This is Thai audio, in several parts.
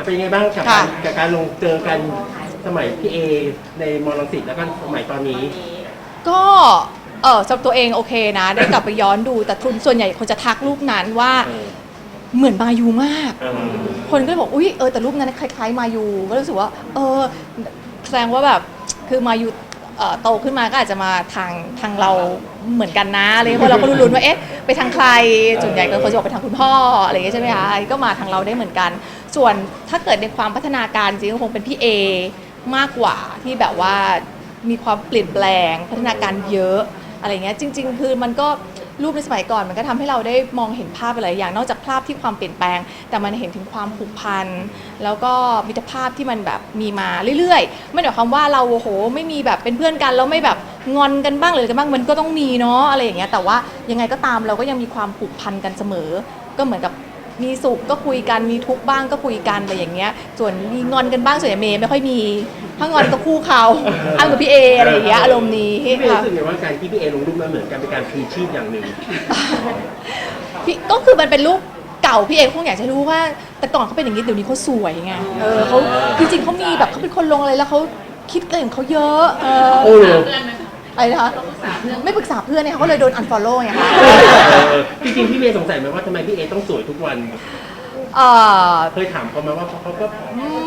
อะเป็นยังไงบ้างกับค่ะการกับการลงเจอกันสมัยพี่เอในมอลังสิตแล้วก็สมัยตอนนี้ ก็เออสำหรับตัวเองโอเคนะ ได้กลับไปย้อนดูแต่ทุนส่วนใหญ่คนจะทักรูปนั้นว่าเออเหมือนมายูมากเออคนก็เลยบอกอุ้ยเออแต่รูปนั้นคล้ายๆมายูก็รู้สึกว่า เออแสดงว่าแบบคือมายูเอ่อโตขึ้นมาก็อาจจะมาทางทางเราเหมือนกันนะอะไรเงี้ยเพราะเราก็ลุ้นๆว่าเอ๊ะไปทางใครส่วนใหญ่ก็คนจะบอกไปทางคุณพ่ออะไรอย่างเงี้ยใช่ไหมคะก็มาทางเราได้เหมือนกัน ส่วนถ้าเกิดในความพัฒนาการจริงก็คงเป็นพี่เอมากกว่าที่แบบว่ามีความเปลี่ยนแปลง พัฒนาการเยอะอะไรเงี้ยจริง ๆ คือมันก็รูปในสมัยก่อนมันก็ทำให้เราได้มองเห็นภาพอะไรอย่างนอกจากภาพที่ความเปลี่ยนแปลง แต่มันเห็นถึงความผูกพันแล้วก็มิตรภาพที่มันแบบมีมาเรื่อยๆ ไม่ได้หมายความว่าเราโอ้โห ไม่มีแบบเป็นเพื่อนกันแล้วไม่แบบงอนกันบ้างหรือกันบ้างมันก็ต้องมีเนาะอะไรอย่างเงี้ยแต่ว่ายังไงก็ตามเราก็ยังมีความผูกพันกันเสมอ ก็เหมือนกับ มีสุขก็คุยกันมีทุกข์บ้างก็คุยกันอะไรอย่างเงี้ย ส่วนมีงอนกันบ้างส่วนใหญ่เมย์ไม่ค่อยมี ถ้างอนก็คู่เขาอ้างกับพี่เออะไรอย่างเงี้ยอารมณ์นี้พี่เอค่ะรู้สึกไงว่าการที่พี่เอลงรูปนั้นเหมือนกันเป็นการพลีชีพอย่างหนึ่ง พี่ก็คือมันเป็นรูปเก่าพี่เอคงอยากจะรู้ว่า แต่ก่อนเขาเป็นอย่างนี้เดี๋ยวนี้เขาสวยไงเออเขาจริงๆเขามีแบบเขาเป็นคนลงอะไรแล้วเขาคิดเรื่องของเขาเยอะเออ โอ้โหอะไรนะคะไม่ปรึกษาเพื่อนเนี่ยเขาเลยโดน unfollow ไงคะเออจริงๆพี่เมย์สงสัยไหมว่าทำไมพี่เอต้องสวยทุกวัน เออเคยถามเขาไหมว่าเขาก็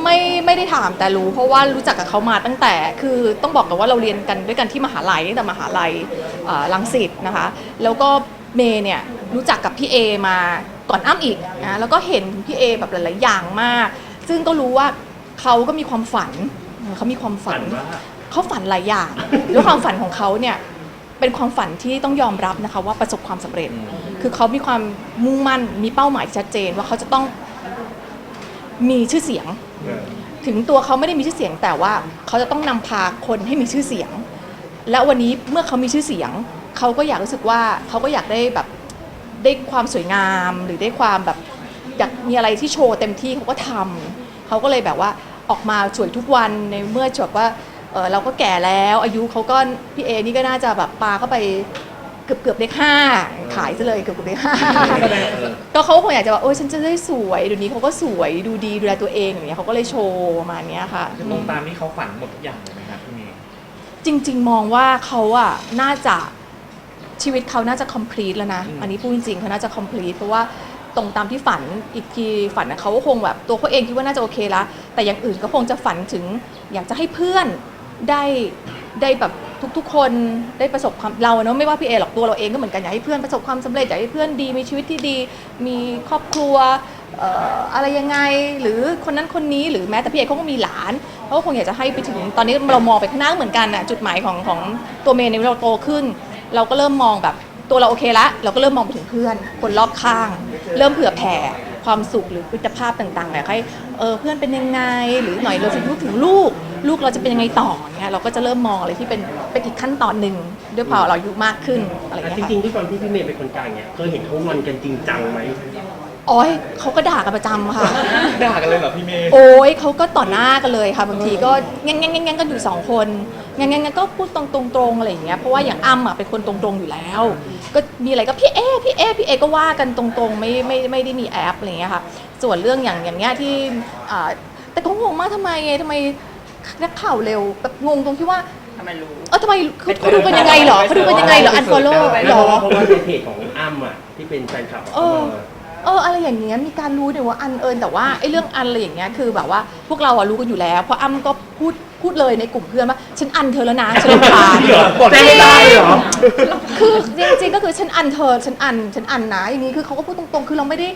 ไม่ไม่ได้ถามแต่รู้ เพราะว่ารู้จักกับเขามาตั้งแต่คือต้องบอกกันว่าเราเรียนกันด้วยกันที่มหาลัยตั้งแต่มหาลัยเอ่อรังสิตนะคะ แล้วก็เมย์เนี่ยรู้จักกับพี่เอมาก่อนอ้ำอีกนะแล้วก็เห็นพี่เอแบบหลาย ๆ อย่างมาก ซึ่งก็รู้ว่าเขาก็มีความฝันเขามีความฝัฝันนว่า เขาฝันหลายอย่างแล้วความฝันของเขาเนี่ยเป็นความฝันที่ต้องยอมรับนะคะว่าประสบความสำเร็จ คือเขามีความมุ่งมั่นมีเป้าหมายชัดเจนว่าเขาจะต้องมีชื่อเสียง ถึงตัวเขาไม่ได้มีชื่อเสียง แต่ว่าเขาจะต้องนำพาคนให้มีชื่อเสียง และวันนี้เมื่อเขามีชื่อเสียง เขาก็อยากรู้สึกว่าเขาก็อยากได้แบบได้ความสวยงามหรือได้ความแบบอยากมีอะไรที่โชว์เต็มที่เขาก็ทำเขาก็เลยแบบว่าออกมาสวยทุกวันในเมื่อแบบว่า เออเราก็แก่แล้วอายุเขาก็พี่เอนี่ก็น่าจะแบบปาเข้าไปเกือบเกือบเลขห้าขายซะเลยเกือบเกือบเลขห้าก็เขาคงอยากจะว่าโอ้ยฉันจะได้สวยเดี๋ยวนี้เขาก็สวยดูดีดูแลตัวเองอย่างเงี้ยเขาก็เลยโชว์ประมาณเนี้ยค่ะ คือตรงตามที่เขาฝันหมดทุกอย่างเลยไหมครับพี่เมย์จริง ๆ มองว่าเขาอะน่าจะชีวิตเขาน่าจะ complete แล้วนะอืมอันนี้พูดจริงๆเขาน่าจะ complete เพราะว่าตรงตามที่ฝันอีกทีฝันอะเขาก็คงแบบตัวเขาเองคิดว่าน่าจะโอเคละแต่อย่างอื่นก็คงจะฝันถึงอยากจะให้เพื่อน ได้ได้แบบทุกๆ คนได้ประสบความเราเนาะไม่ว่าพี่เอหรอกตัวเราเองก็เหมือนกันอยากให้เพื่อนประสบความสำเร็จอยากให้เพื่อนดีมีชีวิตที่ดี มีครอบครัวเอ่ออะไรยังไง หรือคนนั้นคนนี้หรือแม้แต่พี่เอเขาก็มีหลานเขาก็คงอยากจะให้ไปถึงตอนนี้เรามองไปข้างหน้าเหมือนกันนะจุดหมายของของตัวเมย์ในเราโตขึ้น เราก็เริ่มมองแบบตัวเราโอเคละเราก็เริ่มมองไปถึงเพื่อน คนรอบข้าง เริ่มเผื่อแผ่ความสุขหรือมิตรภาพต่างๆแบบให้ ออเพื่อนเป็นยังไง หรือหน่อยเราจะพูดถึงลูก ลูกเราจะเป็นยังไงต่อเนี่ยเราก็จะเริ่มมองอะไรที่เป็นเป็นอีกขั้นตอนหนึ่งด้วยพอเราอายุมากขึ้นอะไรอย่างจเงี้ยริค่ะงๆด้วยความที่พี่เมย์เป็นคนกลางเนี่ยเคยเห็นเขางอนกันจริงจังไหม โอ้ยเขาก็ด่ากันประจำค่ะ ด่ากันเลยเหรอพี่เมย์ โอ้ยเขาก็ต่อหน้ากันเลยค่ะ บางทีก็แง่งแง่งแง่งแง่งกันอยู่สองคนแง่งแง่งแง่งก็พูดตรงตรงตรงๆอะไรอย่างเงี้ยเพราะว่าอย่างอ้ำอะเป็นคนตรงตรงๆอยู่แล้ว ก็มีอะไรก็พี่เอพี่เอพี่เอก็ว่ากันตรงตรงๆไม่ไม่ไม่ได้มีแอปอะไรอย่างเงี้ยค่ะ ส่วนเรื่องอย่างอย่างเงี้ยที่อ่าแต่ก็งงมากทำไมทำไมนักข่าวเร็วแบบงงตรงที่ว่าทำไมรู้เออทำไมเขาเขาดูกันยังไงเหรอเขาดูกันยังไงเหรออันฟอลโล่ไม่หรอเพราะว่าในเพจของอ้ำอะที่เป็นแฟนคลับอะเอเขาอมาเอออะไรอย่างเงี้ยมีการรู้เนี่ยว่าอันเอิญแต่ว่าไอ้เรื่องอันอะไรอย่างเงี้ยคือแบบว่าพวกเราอะรู้กันอยู่แล้วเพราะอ้ำก็พูดพูดเลยในกลุ่มเพื่อนว่าฉันอันเธอแล้วนะฉันรำคาญบอกได้ไม่ได้เหรอคือจริงๆก็คือฉันอันเธอฉันอันฉันอันนะอย่างนี้คือเขาก็พูดตรงๆ คือเราไม่ได้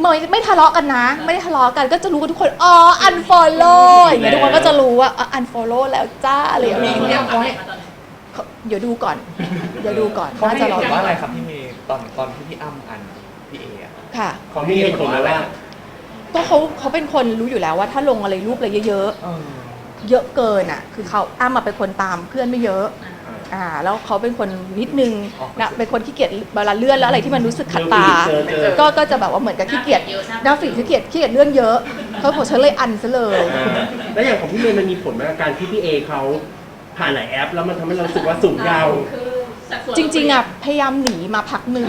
ไม่ไม่ทะเลาะกันนะ ไม่ได้ทะเลาะกันก็จะรู้กันทุกคนอ๋อ unfollow อย่างเงี้ยทุกคนก็จะรู้ว่าอะ unfollow แล้วจ้าอะไรอย่างเงี้ยเรียกเขาให้เดี๋ยวดูก่อน เดี๋ยวดูก่อนเขาให้น่าจะเหรอตุผลว่าอะไรครับพี่เมย์ตอนตอนที่พี่อ้ำอันพี่เออะค่ะ เขามีเหตุผลไหมว่าก็เขาเขาเป็นคนรู้อยู่แล้วว่าถ้าลงอะไรรูปอะไรเยอะๆเออเยอะเกินอะ คือเขาอ้ามาเป็นคนตามเพื่อนไม่เยอะ อ่า แล้วเขาเป็นคนนิดนึงอ๋อนะเป็นคนขี้เกียจเวลาเลื่อนแล้วอะไรที่มันรู้สึกขัดตา เจอเจอ ก็ก็จะแบบว่าเหมือนกับขี้เกียจดาฟิกขี้เกียจขี้เกียจเลื่อนเยอะเขาบอกฉันเลยอันซะเลย อ่าแล้วอย่างของพี่เมย์มันมีผลไหมกับการที่พี่เอเขาผ่านหลายแอป แล้วมันทำให้เรารู้สึกว่าสูงยาว จริงๆอะพยายามหนีมาพักหนึ่ง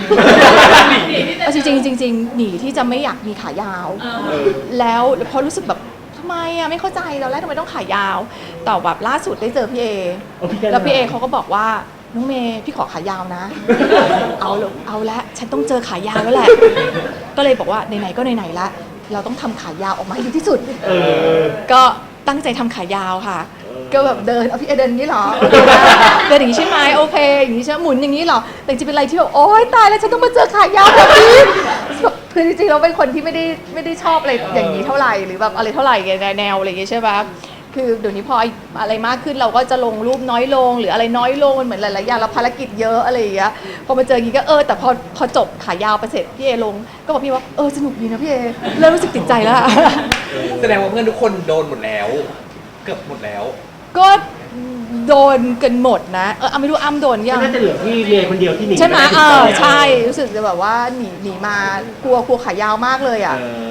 เอาจริงๆจริงๆหนีที่จะไม่อยากมีขายาว เออ แล้วพอรู้สึกแบบทำไม อะไม่เข้าใจเราแรกทำไมต้องขายาวแต่แบบล่าสุดได้เจอพี่เอโอ้พี่แกแล้วพี่เอเขาก็บอกว่าน้องเมย์พี่ขอขายาวนะ เอาละเอาละฉันต้องเจอขายาวแล้วแหละ ก็เลยบอกว่าไหนๆก็ไหนๆละเราต้องทำขายาวออกมาให้ดีที่สุด เออ ก็ตั้งใจทำขายาวค่ะเออก็แบบเดินเอาพี่เอเดินอย่างนี้เหรอ เดินอย่างนี้ใช่ไหมโอเคอย่างนี้ใช่ไหมหมุนอย่างนี้เหรอ แต่จริงๆเป็นอะไรที่แบบโอ๊ยตายแล้วฉันต้องมาเจอขายาวแบบนี้แบบ คือจริงๆเราเป็นคนที่ไม่ได้ไม่ได้ชอบอะไรอย่างนี้เท่าไหร่หรือแบบอะไรเท่าไหร่ในแนวอะไรอย่างเงี้ยใช่ปะคือเดี๋ยวนี้พออะไรมากขึ้นเราก็จะลงรูปน้อยลง หรืออะไรน้อยลงมันเหมือนหลายๆอย่างเราภารกิจเยอะอะไรอย่างเงี้ยพอมาเจออย่างนี้ก็เออแต่พอพอจบขายาวไปเสร็จพี่เอลง ก็บอกพี่ว่าเออสนุกดีนะพี่เอเริ่มรู้สึกติดใจแล้วอะ แสดงว่าเพื่อนทุกคนโดนหมดแล้ว เกือบหมดแล้ว ก็โดนกันหมดนะเออเอาไม่รู้อ้ำโดนยัง น่าจะเหลือพี่เมย์คนเดียวที่หนีใช่ไหมด้เอถึงตอนนี้ย ใช่ รู้สึกจะแบบว่าหนีหนีมากลัวกลัวขายาวมากเลยอะ เออ